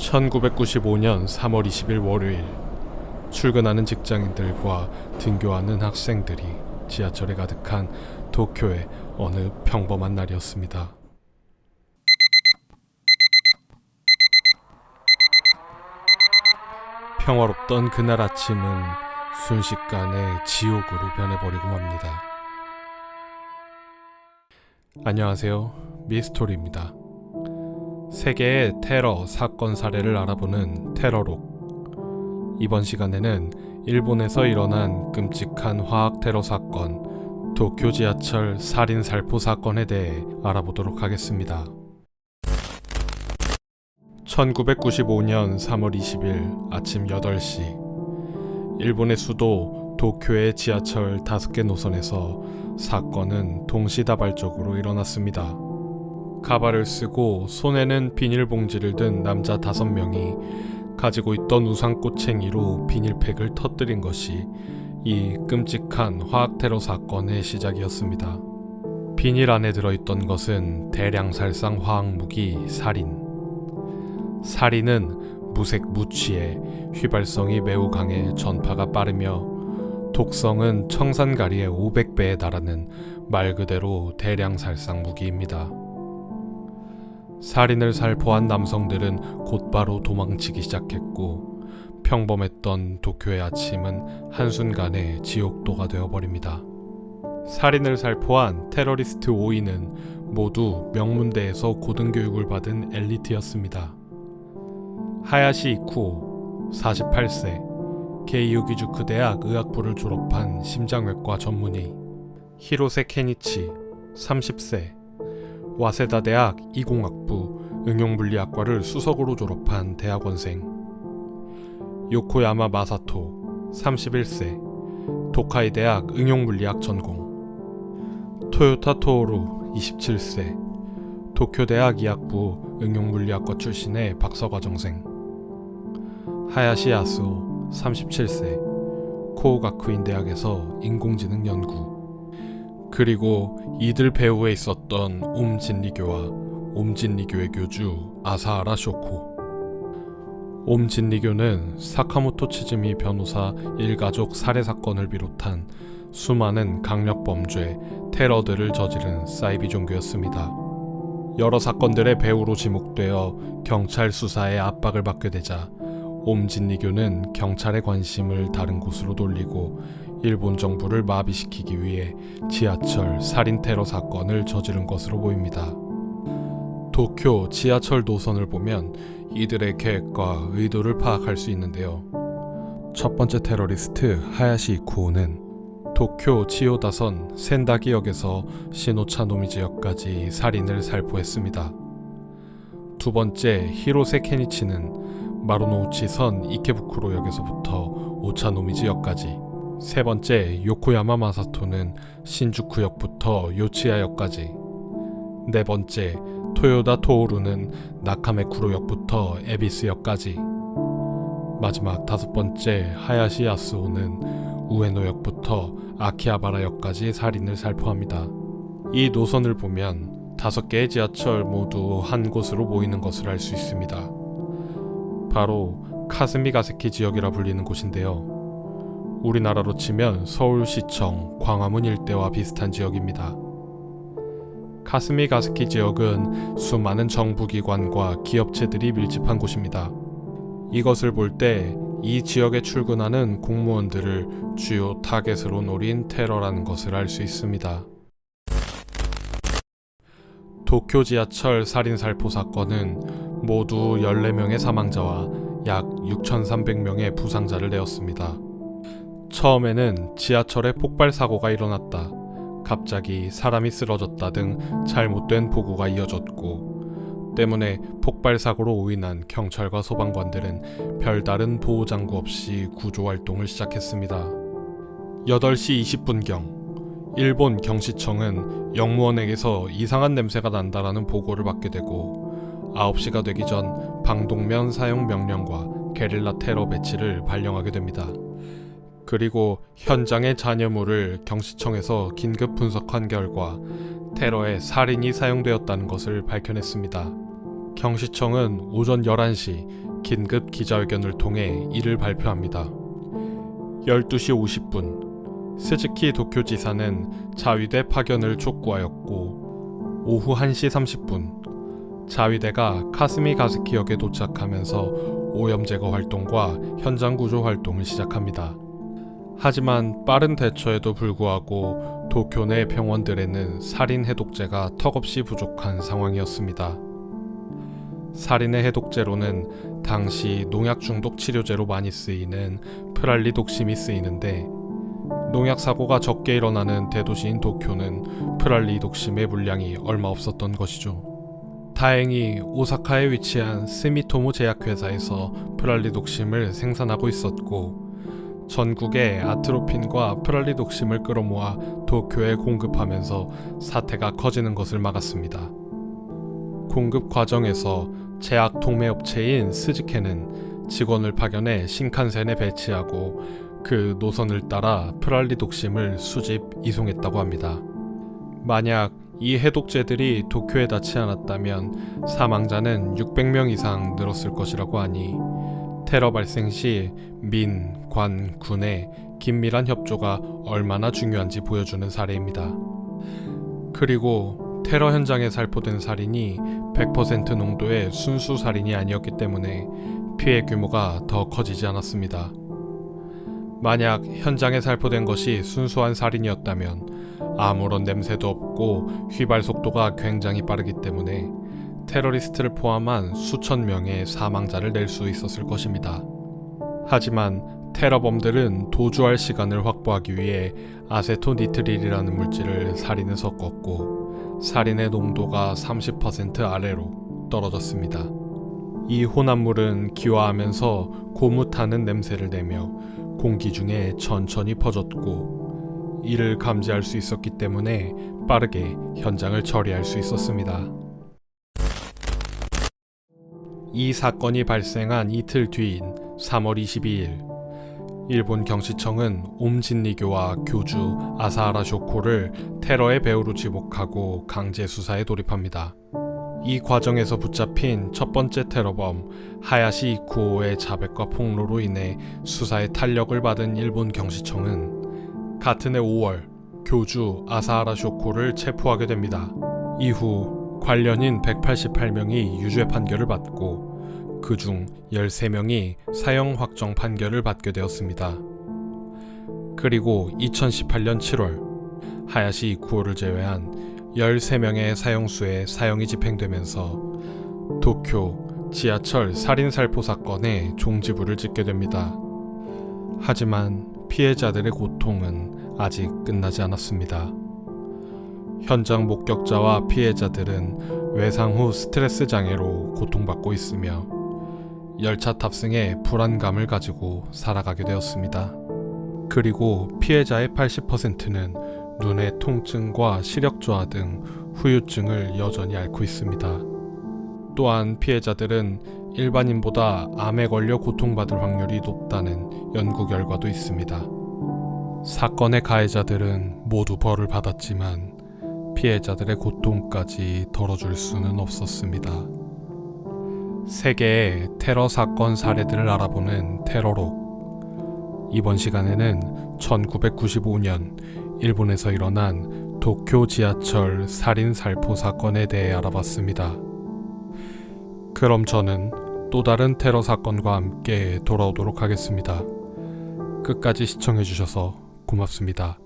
1995년 3월 20일 월요일 출근하는 직장인들과 등교하는 학생들이 지하철에 가득한 도쿄의 어느 평범한 날이었습니다. 평화롭던 그날 아침은 순식간에 지옥으로 변해버리고 맙니다. 안녕하세요. 미스토리입니다. 세계의 테러 사건 사례를 알아보는 테러록. 이번 시간에는 일본에서 일어난 끔찍한 화학 테러 사건, 도쿄 지하철 살인 살포 사건에 대해 알아보도록 하겠습니다. 1995년 3월 20일 아침 8시 일본의 수도 도쿄의 지하철 5개 노선에서 사건은 동시다발적으로 일어났습니다. 가발을 쓰고 손에는 비닐봉지를 든 남자 5명이 가지고 있던 우산꼬챙이로 비닐팩을 터뜨린 것이 이 끔찍한 화학 테러 사건의 시작이었습니다. 비닐 안에 들어있던 것은 대량 살상 화학 무기 살인. 살인은 무색 무취에 휘발성이 매우 강해 전파가 빠르며 독성은 청산가리의 500배에 달하는 말 그대로 대량 살상 무기입니다. 살인을 살포한 남성들은 곧바로 도망치기 시작했고 평범했던 도쿄의 아침은 한순간에 지옥도가 되어버립니다. 살인을 살포한 테러리스트 5인은 모두 명문대에서 고등교육을 받은 엘리트였습니다. 하야시 이쿠오 48세 게이유기주크 대학 의학부를 졸업한 심장외과 전문의 히로세 케니치 30세 와세다 대학 이공학부 응용물리학과를 수석으로 졸업한 대학원생. 요코야마 마사토 31세 도카이 대학 응용물리학 전공. 토요타 토오루 27세 도쿄 대학 이학부 응용물리학과 출신의 박사과정생. 하야시 야스오 37세 코우가쿠인 대학에서 인공지능 연구 그리고 이들 배후에 있었던 옴진리교와 옴진리교의 교주 아사하라 쇼코 옴진리교는 사카모토 치즈미 변호사 일가족 살해 사건을 비롯한 수많은 강력 범죄, 테러들을 저지른 사이비 종교였습니다. 여러 사건들의 배후로 지목되어 경찰 수사에 압박을 받게 되자 옴진리교는 경찰의 관심을 다른 곳으로 돌리고 일본 정부를 마비시키기 위해 지하철 살인 테러 사건을 저지른 것으로 보입니다. 도쿄 지하철 노선을 보면 이들의 계획과 의도를 파악할 수 있는데요. 첫 번째 테러리스트 하야시 이쿠오는 도쿄 치요다선 센다기역에서 시노차 노미 지역까지 살인을 살포했습니다. 두 번째 히로세 케니치는 마루노우치선 이케부쿠로역에서부터 오차노미 지역까지 세 번째 요코야마 마사토는 신주쿠역부터 요치야역까지 네 번째 토요다 토오루는 나카메쿠로역부터 에비스역까지 마지막 다섯 번째 하야시 야스오는 우에노역부터 아키하바라역까지 살인을 살포합니다. 이 노선을 보면 다섯 개의 지하철 모두 한 곳으로 모이는 것을 알 수 있습니다. 바로 카스미가세키 지역이라 불리는 곳인데요. 우리나라로 치면 서울시청, 광화문 일대와 비슷한 지역입니다. 카스미 가스키 지역은 수많은 정부기관과 기업체들이 밀집한 곳입니다. 이것을 볼 때 이 지역에 출근하는 공무원들을 주요 타겟으로 노린 테러라는 것을 알 수 있습니다. 도쿄 지하철 살인살포 사건은 모두 14명의 사망자와 약 6,300명의 부상자를 내었습니다. 처음에는 지하철에 폭발 사고가 일어났다. 갑자기 사람이 쓰러졌다 등 잘못된 보고가 이어졌고 때문에 폭발 사고로 오인한 경찰과 소방관들은 별다른 보호 장구 없이 구조 활동을 시작했습니다. 8시 20분경 일본 경시청은 영무원에게서 이상한 냄새가 난다라는 보고를 받게 되고 9시가 되기 전 방독면 사용 명령과 게릴라 테러 배치를 발령하게 됩니다. 그리고 현장의 잔여물을 경시청에서 긴급 분석한 결과 테러에 살인이 사용되었다는 것을 밝혀냈습니다. 경시청은 오전 11시 긴급 기자회견을 통해 이를 발표합니다. 12시 50분 스즈키 도쿄지사는 자위대 파견을 촉구하였고 오후 1시 30분 자위대가 카스미 가스키역에 도착하면서 오염 제거 활동과 현장 구조 활동을 시작합니다. 하지만 빠른 대처에도 불구하고 도쿄 내 병원들에는 살인 해독제가 턱없이 부족한 상황이었습니다. 살인의 해독제로는 당시 농약 중독 치료제로 많이 쓰이는 프랄리독심이 쓰이는데 농약 사고가 적게 일어나는 대도시인 도쿄는 프랄리독심의 물량이 얼마 없었던 것이죠. 다행히 오사카에 위치한 스미토모 제약회사에서 프랄리독심을 생산하고 있었고 전국의 아트로핀과 프랄리독심을 끌어모아 도쿄에 공급하면서 사태가 커지는 것을 막았습니다. 공급 과정에서 제약 동매 업체인 스즈케는 직원을 파견해 신칸센에 배치하고 그 노선을 따라 프랄리독심을 수집 이송했다고 합니다. 만약 이 해독제들이 도쿄에 닿지 않았다면 사망자는 600명 이상 늘었을 것이라고 하니 테러 발생 시 민, 관, 군의 긴밀한 협조가 얼마나 중요한지 보여주는 사례입니다. 그리고 테러 현장에 살포된 살인이 100% 농도의 순수 살인이 아니었기 때문에 피해 규모가 더 커지지 않았습니다. 만약 현장에 살포된 것이 순수한 살인이었다면 아무런 냄새도 없고 휘발 속도가 굉장히 빠르기 때문에 테러리스트를 포함한 수천 명의 사망자를 낼 수 있었을 것입니다. 하지만 테러범들은 도주할 시간을 확보하기 위해 아세토니트릴이라는 물질을 살인에 섞었고 살인의 농도가 30% 아래로 떨어졌습니다. 이 혼합물은 기화하면서 고무타는 냄새를 내며 공기 중에 천천히 퍼졌고 이를 감지할 수 있었기 때문에 빠르게 현장을 처리할 수 있었습니다. 이 사건이 발생한 이틀 뒤인 3월 22일, 일본 경시청은 옴진리교와 교주 아사하라 쇼코를 테러의 배후로 지목하고 강제 수사에 돌입합니다. 이 과정에서 붙잡힌 첫 번째 테러범 하야시 이쿠오의 자백과 폭로로 인해 수사에 탄력을 받은 일본 경시청은 같은 해 5월 교주 아사하라 쇼코를 체포하게 됩니다. 이후 관련인 188명이 유죄 판결을 받고 그 중 13명이 사형 확정 판결을 받게 되었습니다. 그리고 2018년 7월 하야시 이쿠오를 제외한 13명의 사형수의 사형이 집행되면서 도쿄 지하철 살인 살포 사건에 종지부를 짓게 됩니다. 하지만 피해자들의 고통은 아직 끝나지 않았습니다. 현장 목격자와 피해자들은 외상 후 스트레스 장애로 고통받고 있으며 열차 탑승에 불안감을 가지고 살아가게 되었습니다. 그리고 피해자의 80%는 눈의 통증과 시력 저하 등 후유증을 여전히 앓고 있습니다. 또한 피해자들은 일반인보다 암에 걸려 고통받을 확률이 높다는 연구 결과도 있습니다. 사건의 가해자들은 모두 벌을 받았지만 피해자들의 고통까지 덜어줄 수는 없었습니다. 세계의 테러 사건 사례들을 알아보는 테러록. 이번 시간에는 1995년 일본에서 일어난 도쿄 지하철 살인 살포 사건에 대해 알아봤습니다. 그럼 저는 또 다른 테러 사건과 함께 돌아오도록 하겠습니다. 끝까지 시청해주셔서 고맙습니다.